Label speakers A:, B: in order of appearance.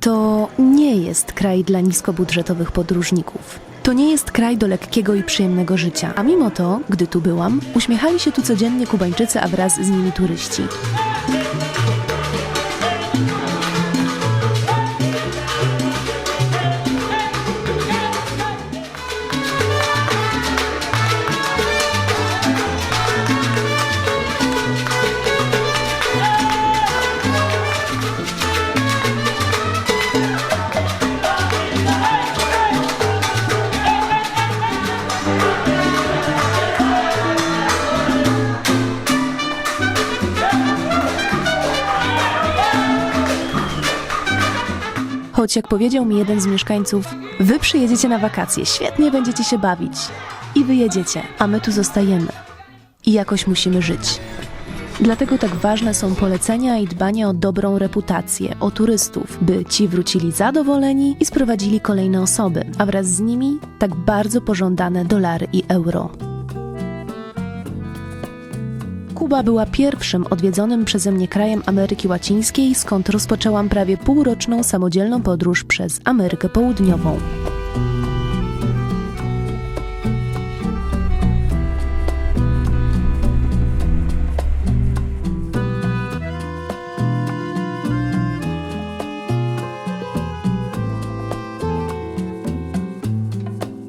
A: To nie jest kraj dla niskobudżetowych podróżników. To nie jest kraj do lekkiego i przyjemnego życia. A mimo to, gdy tu byłam, uśmiechali się tu codziennie Kubańczycy, a wraz z nimi turyści. Choć jak powiedział mi jeden z mieszkańców, wy przyjedziecie na wakacje, świetnie będziecie się bawić. I wyjedziecie, a my tu zostajemy. I jakoś musimy żyć. Dlatego tak ważne są polecenia i dbanie o dobrą reputację, o turystów, by ci wrócili zadowoleni i sprowadzili kolejne osoby, a wraz z nimi tak bardzo pożądane dolary i euro. Kuba była pierwszym odwiedzonym przeze mnie krajem Ameryki Łacińskiej, skąd rozpoczęłam prawie półroczną samodzielną podróż przez Amerykę Południową.